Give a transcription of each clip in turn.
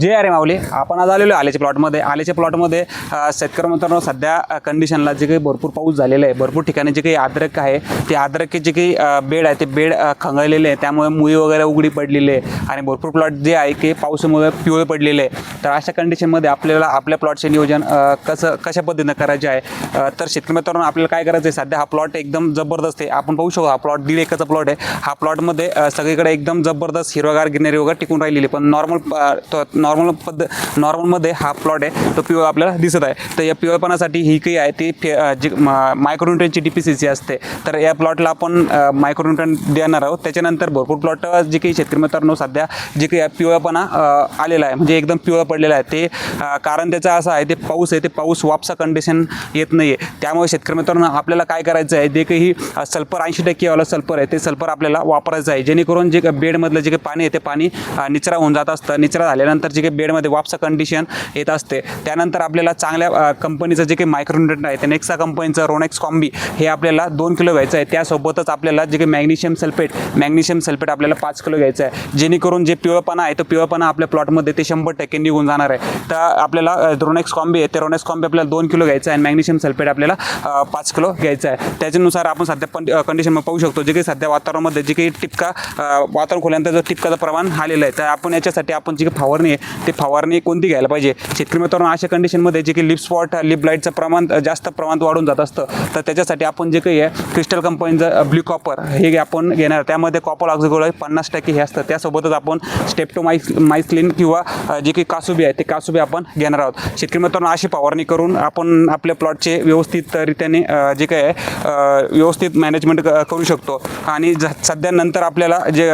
जे अरे माऊली. आपण आज आलेलो आल्याच्या प्लॉटमध्ये आल्याच्या प्लॉटमध्ये शेतकरी मित्रांनो सध्या कंडिशनला जे काही भरपूर पाऊस झालेला आहे भरपूर ठिकाणी जे काही अद्रक आहे ते अद्रकचे जे काही बेड आहे ते बेड खंगळलेले आहे. त्यामुळे मुळी वगैरे उघडी पडलेली आहे आणि भरपूर प्लॉट जे आहे की पावसामुळे पिवळे पडलेले आहे. तर अशा कंडिशनमध्ये आपल्याला आपल्या प्लॉटचे नियोजन कसं कशा पद्धतीनं करायचे आहे? तर शेतकरी मित्रांनो आपल्याला काय करायचं आहे? सध्या हा प्लॉट एकदम जबरदस्त आहे. आपण पाहू शकतो हा प्लॉट दीड एकरचा प्लॉट आहे. हा प्लॉटमध्ये सगळीकडे एकदम जबरदस्त हिरवगार गिरणारी वगैरे टिकून राहिलेली आहे. पण नॉर्मल नॉर्मल पद्ध नॉर्मलमध्ये हा प्लॉट आहे तो पिवळ आपल्याला दिसत आहे. तर या पिवळपणासाठी ही काही आहे ती फे जी मायक्रोन्युट्रनची डी पी सी सी असते. तर या प्लॉटला आपण मायक्रोन्युट्रन देणार आहोत. त्याच्यानंतर भरपूर प्लॉट जे काही शेतकरी मित्रांनो सध्या जे काही पिवळपणा आलेला आहे म्हणजे एकदम पिवळं पडलेलं आहे ते कारण त्याचं असं आहे ते पाऊस आहे ते पाऊस वापसा कंडिशन येत नाही आहे त्यामुळे शेतकरी मित्रांनो आपल्याला काय करायचं आहे जे काही सल्फर ऐंशी टक्केवाला सल्फर आहे ते सल्फर आपल्याला वापरायचं आहे. जेणेकरून जे बेडमधलं जे काही पाणी आहे ते पाणी निचरा होऊन जात असतं. निचरा झाल्यानंतर जे काही बेडमध्ये वापसा कंडिशन येत असते त्यानंतर आपल्याला चांगल्या कंपनीचं जे काही मायक्रोन्युट्रन आहे ते नेक्सा कंपनीचं रोनेक्स कॉम्बी हे आपल्याला दोन किलो घ्यायचं आहे. त्यासोबतच आपल्याला जे काही मॅग्नेशियम सल्फेट मॅग्नेशियम सल्फेट आपल्याला पाच किलो घ्यायचं आहे. जेणेकरून जे पिवळपणा आहे तो पिवळपणा आपल्या प्लॉटमध्ये ते शंभर टक्के निघून जाणार आहे. तर आपल्याला रोनेक्स कॉम्बी आहे ते रोनेक्स कॉम्बी आपल्याला दोन किलो घ्यायचं आहे आणि मॅग्नेशियम सल्फेट आपल्याला पाच किलो घ्यायचं आहे. त्याच्यानुसार आपण सध्या पण कंडिशन पाहू शकतो. जे काही सध्या वातावरणामध्ये जे काही टिपका वातावरण खोल्यानंतर जो टिपकाचं प्रमाण आलेलं आहे तर आपण याच्यासाठी आपण जी काही फवारणी आहे ते फवारणी कोणती घ्यायला पाहिजे? शेतकरी मित्रांनो अशा कंडिशनमध्ये जे काही लिप स्पॉट लिप लाईटचं प्रमाण जास्त प्रमाणात वाढून जात असतं. तर त्याच्यासाठी आपण जे काही आहे क्रिस्टल कंपनीचं ब्ल्यू कॉपर हे आपण घेणार. त्यामध्ये कॉपर ऑक्झिगोल पन्नास टक्के हे असतं. त्यासोबतच आपण स्टेप्टो माइस माइसलिन किंवा जे काही कासुबी आहे ते कासुबी आपण घेणार आहोत. शेतकरी मित्रांनो अशी फवारणी करून आपण आपल्या प्लॉटचे व्यवस्थित रीत्याने जे काही आहे व्यवस्थित मॅनेजमेंट करू शकतो. आणि ज सध्या नंतर आपल्याला जे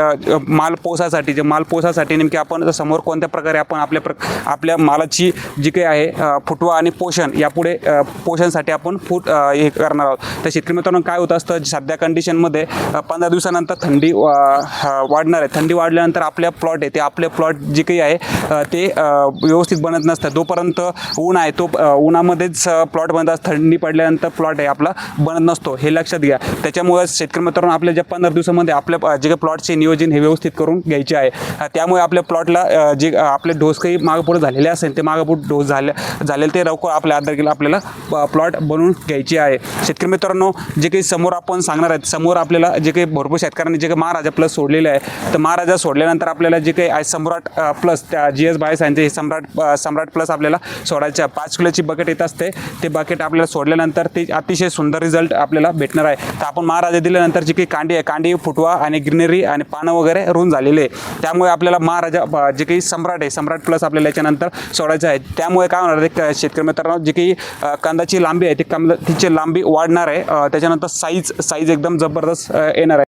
माल पोसासाठी जे माल पोसासाठी नेमके आपण समोर कोणत्या प्रकारे आपण आपल्या प्र आपल्या मालाची जी काही आहे फुटवा आणि पोषण यापुढे पोषणसाठी आपण फूट हे करणार आहोत. तर शेतकरी मित्रांनो काय होत असतं? सध्या कंडिशनमध्ये पंधरा दिवसानंतर थंडी वाढणार आहे. थंडी वाढल्यानंतर आपल्या प्लॉट आहे ते आपले प्लॉट जे काही आहे ते व्यवस्थित बनत नसतं. जोपर्यंत ऊन आहे तो उन्हामध्येच प्लॉट बनत असतं. थंडी पडल्यानंतर प्लॉट आहे आपला बनत नसतो. हे लक्षात घ्या. त्याच्यामुळे शेतकरी मित्रांनो आपल्या ज्या पंधरा दिवसामध्ये आपल्या जे काही प्लॉटचे नियोजन हे व्यवस्थित करून घ्यायचे आहे. त्यामुळे आपल्या प्लॉटला जे आपल्या आपले डोस काही मागपुढे झालेले असेल ते मागं डोस झाले झालेले ते लवकर आपल्या आधार आपल्याला प्लॉट बनवून घ्यायची आहे. शेतकरी मित्रांनो जे काही समोर आपण सांगणार आहेत समोर आपल्याला जे काही भरपूर शेतकऱ्यांनी जे काही महाराजा प्लस सोडलेले आहे तर महाराजा सोडल्यानंतर आपल्याला जे काही आहे सम्राट प्लस त्या जी एस बायोसायन्स हे सम्राट सम्राट प्लस आपल्याला सोडायचे पाच किलोची बकेट येत असते. ते बकेट आपल्याला सोडल्यानंतर ते अतिशय सुंदर रिझल्ट आपल्याला भेटणार आहे. तर आपण महाराजा दिल्यानंतर जी काही कांडी आहे कांडी फुटवा आणि ग्रीनरी आणि पानं वगैरे रुन झालेले आहे. त्यामुळे आपल्याला महाराजा जे काही सम्राट आहे सम्राट प्लस आपल्याला याच्यानंतर सोडायचं आहे. त्यामुळे काय होणार आहे शेतकरी मित्रांनो जी काही कांदाची लांबी आहे ती कांदा तिची लांबी वाढणार आहे. त्याच्यानंतर साईज साईज एकदम जबरदस्त येणार आहे.